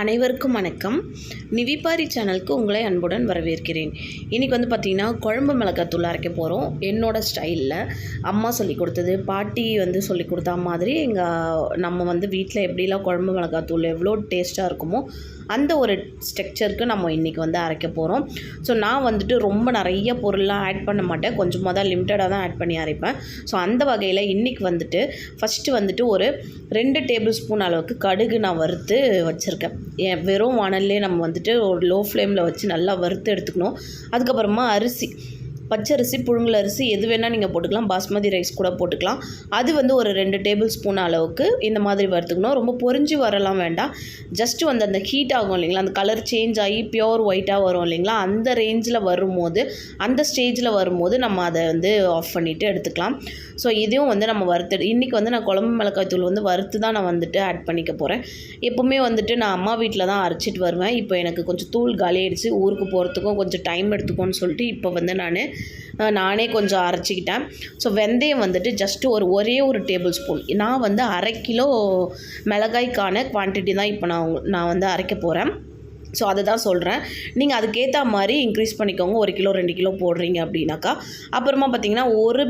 அனைவருக்கும் வணக்கம். நிவிபாரி சேனலுக்கு உங்களை அன்புடன் வரவேற்கிறேன். இன்றைக்கி வந்து பார்த்திங்கன்னா குழம்பு மிளகாத்தூள் அரைக்க போகிறோம் என்னோடய ஸ்டைலில் அம்மா சொல்லி கொடுத்தது பாட்டி வந்து சொல்லி கொடுத்தா மாதிரி எங்கள் நம்ம வந்து வீட்டில் எப்படிலாம் குழம்பு மிளகாத்தூள் எவ்வளோ டேஸ்ட்டாக இருக்குமோ அந்த ஒரு ஸ்ட்ரக்சருக்கு நம்ம இன்றைக்கி வந்து அரைக்க போகிறோம் ஸோ நான் வந்துட்டு ரொம்ப நிறைய பொருள்லாம் ஆட் பண்ண மாட்டேன். கொஞ்சமாக தான் லிமிட்டடாக தான் ஆட் பண்ணி அரைப்பேன். ஸோ அந்த வகையில் இன்றைக்கி வந்துட்டு ஃபஸ்ட்டு வந்துட்டு ஒரு ரெண்டு டேபிள் ஸ்பூன் அளவுக்கு கடுகு நான் வறுத்து வச்சுருக்கேன். ஏன் வெறும் வானல்லே நம்ம வந்துட்டு ஒரு லோ ஃப்ளேமில் வச்சு நல்லா வறுத்து எடுத்துக்கணும். அதுக்கப்புறமா அரிசி. பச்சரிசி புழுங்கல் அரிசி எது வேணால் நீங்கள் போட்டுக்கலாம். பாஸ்மதி ரைஸ் கூட போட்டுக்கலாம். அது வந்து ஒரு ரெண்டு டேபிள் ஸ்பூன் அளவுக்கு இந்த மாதிரி வறுத்துக்கணும். ரொம்ப பொரிஞ்சு வரலாம் வேண்டாம். ஜஸ்ட்டு வந்து அந்த ஹீட் ஆகும் இல்லைங்களா? அந்த கலர் சேஞ்ச் ஆகி பியோர் ஒயிட்டாக வரும் இல்லைங்களா? அந்த ரேஞ்சில் வரும்போது அந்த ஸ்டேஜில் வரும்போது நம்ம அதை வந்து ஆஃப் பண்ணிவிட்டு எடுத்துக்கலாம். ஸோ இதையும் வந்து நம்ம வறுத்து இன்றைக்கி வந்து நான் குழம்பு மிளகாய் தூள் வந்து வறுத்து தான் நான் வந்துட்டு ஆட் பண்ணிக்க போகிறேன் எப்போவுமே வந்துட்டு நான் அம்மா வீட்டில் தான் அரைச்சிட்டு வருவேன். இப்போ எனக்கு கொஞ்சம் தூள் காலியாயிடுச்சு ஊருக்கு போகிறதுக்கும் கொஞ்சம் டைம் எடுத்துக்கோன்னு சொல்லிட்டு இப்போ வந்து நான் நானே கொஞ்சம் அரைச்சிக்கிட்டேன். ஸோ வெந்தயம் வந்துட்டு ஜஸ்ட்டு ஒரு ஒரே ஒரு டேபிள் ஸ்பூன் நான் வந்து அரை கிலோ மிளகாய்க்கான குவான்டிட்டி தான் இப்போ நான் நான் வந்து அரைக்க போகிறேன் ஸோ அதை தான் சொல்கிறேன் நீங்கள் அதுக்கேற்ற மாதிரி இன்க்ரீஸ் பண்ணிக்கோங்க. ஒரு கிலோ ரெண்டு கிலோ போடுறீங்க அப்படின்னாக்கா. அப்புறமா பார்த்தீங்கன்னா ஒரு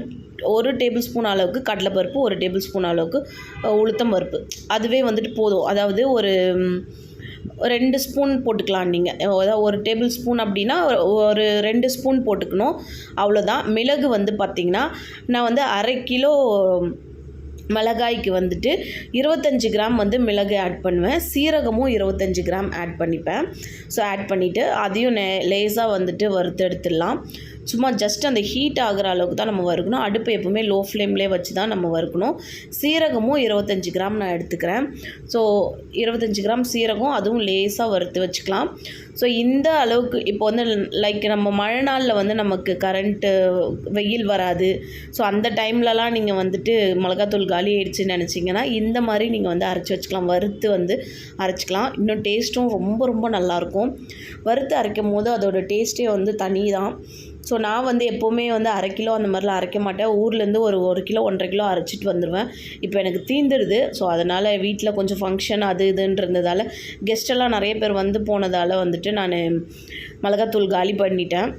ஒரு டேபிள் ஸ்பூன் அளவுக்கு கடலைப்பருப்பு ஒரு டேபிள் ஸ்பூன் அளவுக்கு உளுத்தம் பருப்பு அதுவே வந்துட்டு போதும். அதாவது ஒரு ரெண்டு ஸ்பூன் போட்டுக்கலாம் நீங்கள் அதாவது ஒரு டேபிள் ஸ்பூன் அப்படின்னா ஒரு- ஒரு ரெண்டு ஸ்பூன் போட்டுக்கணும். அவ்வளோதான் மிளகு வந்து பார்த்திங்கன்னா நான் வந்து அரை கிலோ மிளகாய்க்கு வந்துட்டு இருபத்தஞ்சி கிராம் வந்து மிளகு ஆட் பண்ணுவேன். சீரகமும் இருபத்தஞ்சி கிராம் ஆட் பண்ணிப்பேன். ஸோ ஆட் பண்ணிவிட்டு அதையும் நே லேஸாக வந்துட்டு வறுத்து எடுத்துடலாம் சும்மா ஜஸ்ட் அந்த ஹீட் ஆகிற அளவுக்கு தான் நம்ம வறுக்கணும். அடுப்பு எப்பவுமே லோ ஃப்ளேம்லேயே வச்சு தான் நம்ம வறுக்கணும். சீரகமும் இருபத்தஞ்சி கிராம் நான் எடுத்துக்கிறேன். ஸோ இருபத்தஞ்சி கிராம் சீரகம் அதுவும் லேஸாக வறுத்து வச்சுக்கலாம். ஸோ இந்த அளவுக்கு இப்போ வந்து லைக் நம்ம மழை நாளில் வந்து நமக்கு கரண்ட்டு வெயில் வராது. ஸோ அந்த டைம்லலாம் நீங்கள் வந்துட்டு மிளகாத்தூள் காலி ஆயிடுச்சுன்னு நினச்சிங்கன்னா இந்த மாதிரி நீங்கள் வந்து அரைச்சி வச்சுக்கலாம். வறுத்து வந்து அரைச்சிக்கலாம். இன்னும் டேஸ்ட்டும் ரொம்ப ரொம்ப நல்லாயிருக்கும். வறுத்து அரைக்கும் போது அதோட டேஸ்ட்டே வந்து தனி தான் ஸோ நான் வந்து எப்போவுமே வந்து அரை கிலோ அந்த மாதிரிலாம் அரைக்க மாட்டேன். ஊர்லேருந்து ஒரு ஒரு கிலோ ஒன்றரை கிலோ அரைச்சிட்டு வந்துடுவேன் இப்போ எனக்கு தீந்துடுது. ஸோ அதனால் வீட்டில் கொஞ்சம் ஃபங்க்ஷன் அது இதுன்றதால கெஸ்டெல்லாம் நிறைய பேர் வந்து போனதால் வந்துட்டு நான் மிளகாத்தூள் காலி பண்ணிட்டேன்.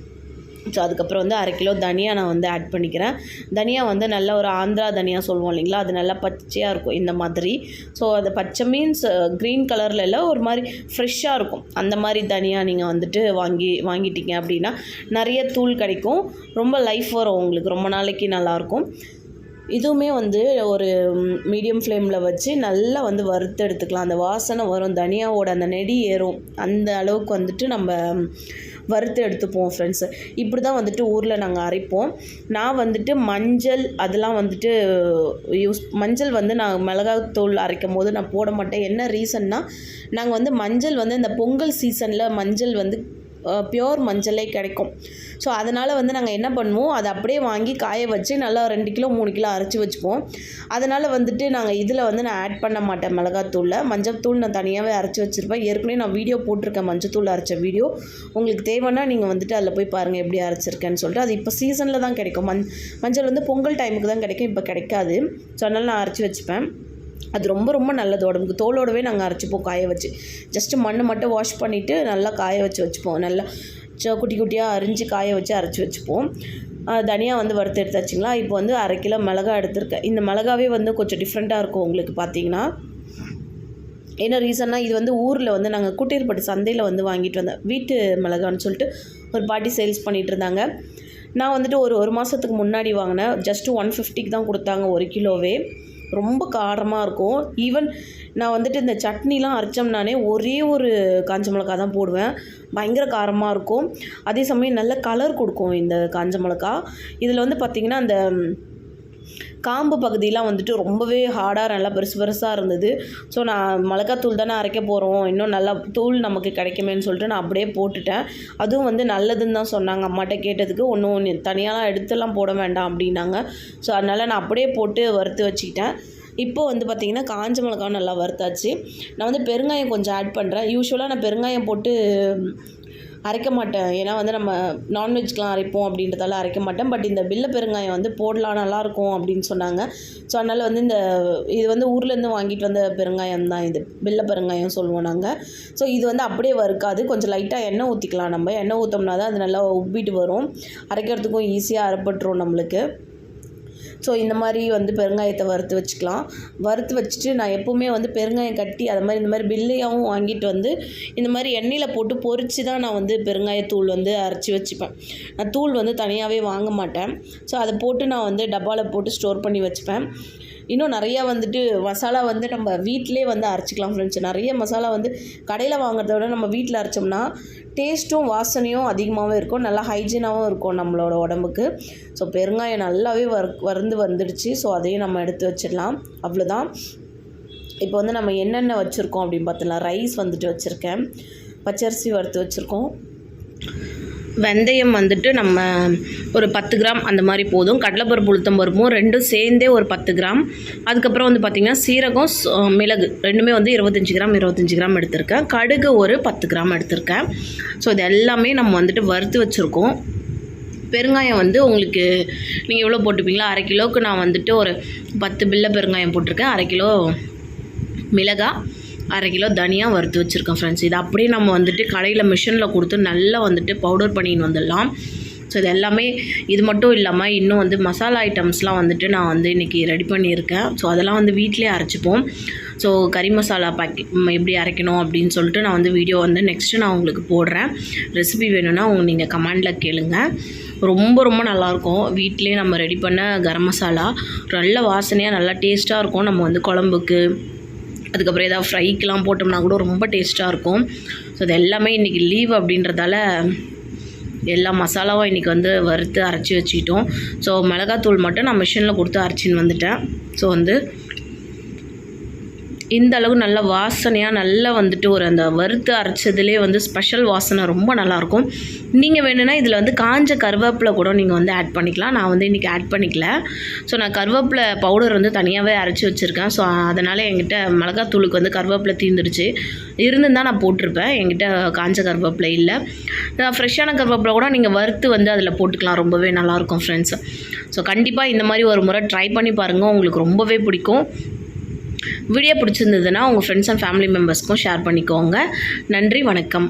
ஸோ அதுக்கப்புறம் வந்து அரை கிலோ தனியா நான் வந்து ஆட் பண்ணிக்கிறேன். தனியா வந்து நல்ல ஒரு ஆந்திரா தனியா சொல்லுவோம் இல்லைங்களா? அது நல்லா பச்சையாக இருக்கும் இந்த மாதிரி. ஸோ அது பச்சை மீன்ஸ் க்ரீன் கலரில் இல்லை ஒரு மாதிரி ஃப்ரெஷ்ஷாக இருக்கும். அந்த மாதிரி தனியா நீங்கள் வந்துட்டு வாங்கி வாங்கிட்டீங்க அப்படின்னா நிறைய தூள் கிடைக்கும். ரொம்ப லைஃப் வரும் உங்களுக்கு. ரொம்ப நாளைக்கு நல்லாயிருக்கும் இதுவுமே வந்து ஒரு மீடியம் ஃப்ளேமில் வச்சு நல்லா வந்து வறுத்து எடுத்துக்கலாம். அந்த வாசனை வரும். தனியாவோட அந்த நெடி ஏறும். அந்த அளவுக்கு வந்துட்டு நம்ம வறுத்து எடுத்துப்போம் ஃப்ரெண்ட்ஸு இப்படி தான் வந்துட்டு ஊரில் நாங்கள் அரைப்போம். நான் வந்துட்டு மஞ்சள் அதெல்லாம் வந்துட்டு யூஸ் மஞ்சள் வந்து நான் மிளகாத்தூள் அரைக்கும் போது நான் போட மாட்டேன். என்ன ரீசன்னா நாங்கள் வந்து மஞ்சள் வந்து இந்த பொங்கல் சீசனில் மஞ்சள் வந்து பியோர் மஞ்சளே கிடைக்கும். ஸோ அதனால் வந்து நாங்கள் என்ன பண்ணுவோம்? அதை அப்படியே வாங்கி காய வச்சு நல்லா ரெண்டு கிலோ மூணு கிலோ அரைச்சி வச்சுப்போம் அதனால் வந்துட்டு நாங்கள் இதில் வந்து நான் ஆட் பண்ண மாட்டேன் மிளகாத்தூளில் மஞ்சத்தூள் நான் தனியாகவே அரைச்சி வச்சுருப்பேன். ஏற்கனவே நான் வீடியோ போட்டிருக்கேன். மஞ்சத்தூள் அரைச்ச வீடியோ உங்களுக்கு தேவைன்னா நீங்கள் வந்துட்டு அதில் போய் பாருங்கள் எப்படி அரைச்சிருக்கேன்னு சொல்லிட்டு. அது இப்போ சீசனில் தான் கிடைக்கும். மஞ் மஞ்சள் வந்து பொங்கல் டைமுக்கு தான் கிடைக்கும். இப்போ கிடைக்காது. ஸோ அதனால் நான் அரைச்சி வச்சுப்பேன். அது ரொம்ப ரொம்ப நல்லது. உடம்புக்கு தோலோடவே நாங்கள் அரைச்சிப்போம் காய வச்சு. ஜஸ்ட்டு மண்ணை மட்டும் வாஷ் பண்ணிவிட்டு நல்லா காய வச்சு வச்சுப்போம். நல்லா குட்டி குட்டியாக அரிஞ்சு காய வச்சு அரைச்சி வச்சுப்போம். தனியாக வந்து வறுத்து எடுத்தாச்சுங்களா? இப்போ வந்து அரை கிலோ மிளகா எடுத்திருக்கேன். இந்த மிளகாவே வந்து கொஞ்சம் டிஃப்ரெண்ட்டாக இருக்கும் உங்களுக்கு பார்த்தீங்கன்னா. என்ன ரீசன்னா இது வந்து ஊரில் வந்து நாங்கள் குட்டீர்பட்டு சந்தையில் வந்து வாங்கிட்டு வந்தேன். வீட்டு மிளகான்னு சொல்லிட்டு ஒரு பாட்டி சேல்ஸ் பண்ணிகிட்டு இருந்தாங்க. நான் வந்துட்டு ஒரு ஒரு மாதத்துக்கு முன்னாடி வாங்கினேன். ஜஸ்ட்டு ஒன் ஃபிஃப்டிக்கு தான் கொடுத்தாங்க ஒரு கிலோவே. ரொம்ப காரமாக இருக்கும். ஈவன் நான் வந்துட்டு இந்த சட்னிலாம் அரைச்சோம்னானே ஒரே ஒரு காஞ்ச மிளகா தான் போடுவேன். பயங்கர காரமாக இருக்கும். அதே சமயம் நல்ல கலர் கொடுக்கும் இந்த காஞ்ச மிளகா இதில் வந்து பார்த்திங்கன்னா அந்த காம்பு பகுதியெலாம் வந்துட்டு ரொம்பவே ஹார்டாக நல்லா பெருசு பெருசாக இருந்தது. ஸோ நான் மிளகாத்தூள் தானே அரைக்க போகிறோம் இன்னும் நல்லா தூள் நமக்கு கிடைக்குமேன்னு சொல்லிட்டு நான் அப்படியே போட்டுட்டேன். அதுவும் வந்து நல்லதுன்னு தான் சொன்னாங்க. அம்மாட்ட கேட்டதுக்கு ஒன்றும் ஒன்று தனியாலாம் எடுத்துலாம் போட வேண்டாம் அப்படின்னாங்க. ஸோ அதனால் நான் அப்படியே போட்டு வறுத்து வச்சுக்கிட்டேன். இப்போ வந்து பார்த்திங்கன்னா காஞ்ச மிளகாவும் நல்லா வறுத்தாச்சு. நான் வந்து பெருங்காயம் கொஞ்சம் ஆட் பண்ணுறேன் யூஸ்வலாக நான் பெருங்காயம் போட்டு அரைக்க மாட்டேன். ஏன்னா வந்து நம்ம நான்வெஜ்க்கெலாம் அரைப்போம் அப்படின்றதால அரைக்க மாட்டேன். பட் இந்த வில்ல பெருங்காயம் வந்து போடலாம் நல்லாயிருக்கும் அப்படின்னு சொன்னாங்க. ஸோ அதனால் வந்து இந்த இது வந்து ஊர்லேருந்து வாங்கிட்டு வந்த பெருங்காயம் தான் இது. வில்ல பெருங்காயம் சொல்லுவோம் நாங்கள் ஸோ இது வந்து அப்படியே வறுக்காது. கொஞ்சம் லைட்டாக எண்ணெய் ஊற்றிக்கலாம் நம்ம. எண்ணெய் ஊற்றோம்னா தான் அது நல்லா உப்பிட்டு வரும். அரைக்கிறதுக்கும் ஈஸியாக அரைப்பட்டுரும் நம்மளுக்கு. ஸோ இந்த மாதிரி வந்து பெருங்காயத்தை வறுத்து வச்சுக்கலாம். வறுத்து வச்சுட்டு நான் எப்போவுமே வந்து பெருங்காயம் கட்டி அது மாதிரி இந்த மாதிரி பில்லையாகவும் வாங்கிட்டு வந்து இந்த மாதிரி எண்ணெயில் போட்டு பொறிச்சு தான் நான் வந்து பெருங்காயத்தூள் வந்து அரைச்சி வச்சுப்பேன். நான் தூள் வந்து தனியாகவே வாங்க மாட்டேன். ஸோ அதை போட்டு நான் வந்து டப்பாவில் போட்டு ஸ்டோர் பண்ணி வச்சுப்பேன். இன்னும் நிறையா வந்துட்டு மசாலா வந்து நம்ம வீட்டிலே வந்து அரைச்சிக்கலாம் ஃப்ரெண்ட்ஸ் நிறைய மசாலா வந்து கடையில் வாங்குறத விட நம்ம வீட்டில் அரைச்சோம்னா டேஸ்ட்டும் வாசனையும் அதிகமாகவும் இருக்கும். நல்லா ஹைஜீனாகவும் இருக்கும் நம்மளோட உடம்புக்கு. ஸோ பெருங்காயம் நல்லாவே வறு வறுந்து வந்துடுச்சு. ஸோ அதையும் நம்ம எடுத்து வச்சிடலாம். அவ்வளோதான் இப்போ வந்து நம்ம என்னென்ன வச்சுருக்கோம் அப்படின்னு பார்த்தலாம் ரைஸ் வந்துட்டு வச்சுருக்கேன். பச்சரிசி வறுத்து வச்சுருக்கோம். வெந்தயம் வந்துட்டு நம்ம ஒரு பத்து கிராம் அந்த மாதிரி போதும். கடலைப்பருப்பு உளுத்தம் பருப்பும் ரெண்டும் சேர்ந்தே ஒரு பத்து கிராம். அதுக்கப்புறம் வந்து பார்த்திங்கன்னா சீரகம் மிளகு ரெண்டுமே வந்து இருபத்தஞ்சி கிராம் இருபத்தஞ்சி கிராம் எடுத்திருக்கேன். கடுகு ஒரு பத்து கிராம் எடுத்திருக்கேன். ஸோ இது எல்லாமே நம்ம வந்துட்டு வறுத்து வச்சுருக்கோம். பெருங்காயம் வந்து உங்களுக்கு நீங்கள் எவ்வளோ போட்டுப்பீங்களா அரை கிலோவுக்கு நான் வந்துட்டு ஒரு பத்து பில்ல பெருங்காயம் போட்டிருக்கேன். அரை கிலோ மிளகா. அரை கிலோ தனியாக வறுத்து வச்சுருக்கேன் ஃப்ரெண்ட்ஸ் இது அப்படியே நம்ம வந்துட்டு கடையில் மிஷினில் கொடுத்து நல்லா வந்துட்டு பவுடர் பண்ணின்னு வந்துடலாம். ஸோ இது எல்லாமே இது மட்டும் இல்லாமல் இன்னும் வந்து மசாலா ஐட்டம்ஸ்லாம் வந்துட்டு நான் வந்து இன்றைக்கி ரெடி பண்ணியிருக்கேன். ஸோ அதெல்லாம் வந்து வீட்டிலே அரைச்சிப்போம். ஸோ கறி மசாலா பாக்கெட் எப்படி அரைக்கணும் அப்படின்னு சொல்லிட்டு நான் வந்து வீடியோ வந்து நெக்ஸ்ட்டு நான் உங்களுக்கு போடுறேன். ரெசிபி வேணும்னா உங்க நீங்கள் கமெண்டில் கேளுங்க. ரொம்ப ரொம்ப நல்லாயிருக்கும் வீட்டிலே நம்ம ரெடி பண்ண கரம் மசாலா நல்ல வாசனையாக நல்லா டேஸ்ட்டாக இருக்கும். நம்ம வந்து குழம்புக்கு அதுக்கப்புறம் ஏதாவது ஃப்ரைக்கெலாம் போட்டோம்னா கூட ரொம்ப டேஸ்ட்டாக இருக்கும். ஸோ இது எல்லாமே இன்றைக்கி லீவ் அப்படின்றதால எல்லா மசாலாவும் இன்றைக்கி வந்து வறுத்து அரைச்சி வச்சுக்கிட்டோம். ஸோ மிளகாத்தூள் மட்டும் நான் மிஷினில் கொடுத்து அரைச்சின்னு வந்துட்டேன். ஸோ வந்து இந்த அளவு நல்ல வாசனையாக நல்லா வந்துட்டு ஒரு அந்த வறுத்து அரைச்சதுலேயே வந்து ஸ்பெஷல் வாசனை ரொம்ப நல்லாயிருக்கும். நீங்கள் வேணும்னா இதில் வந்து காஞ்ச கருவேப்பிலை கூட நீங்கள் வந்து ஆட் பண்ணிக்கலாம். நான் வந்து இன்றைக்கி ஆட் பண்ணிக்கல. ஸோ நான் கருவேப்பிலை பவுடர் வந்து தனியாகவே அரைச்சி வச்சுருக்கேன். ஸோ அதனால் என்கிட்ட மிளகாத்தூளுக்கு வந்து கருவேப்பிலை தீர்ந்துருச்சு இருந்துதான் நான் போட்டிருப்பேன். என்கிட்ட காஞ்ச கருவேப்பிலை இல்லை. ஃப்ரெஷ்ஷான கருவேப்பிலை கூட நீங்கள் வறுத்து வந்து அதில் போட்டுக்கலாம். ரொம்பவே நல்லாயிருக்கும் ஃப்ரெண்ட்ஸ் ஸோ கண்டிப்பாக இந்த மாதிரி ஒரு முறை ட்ரை பண்ணி பாருங்கள் உங்களுக்கு ரொம்பவே பிடிக்கும். வீடியோ பிடிச்சிருந்ததுன்னா உங்கள் ஃப்ரெண்ட்ஸ் அண்ட் ஃபேமிலி மெம்பர்ஸ்க்கும் ஷேர் பண்ணிக்கோங்க. நன்றி வணக்கம்.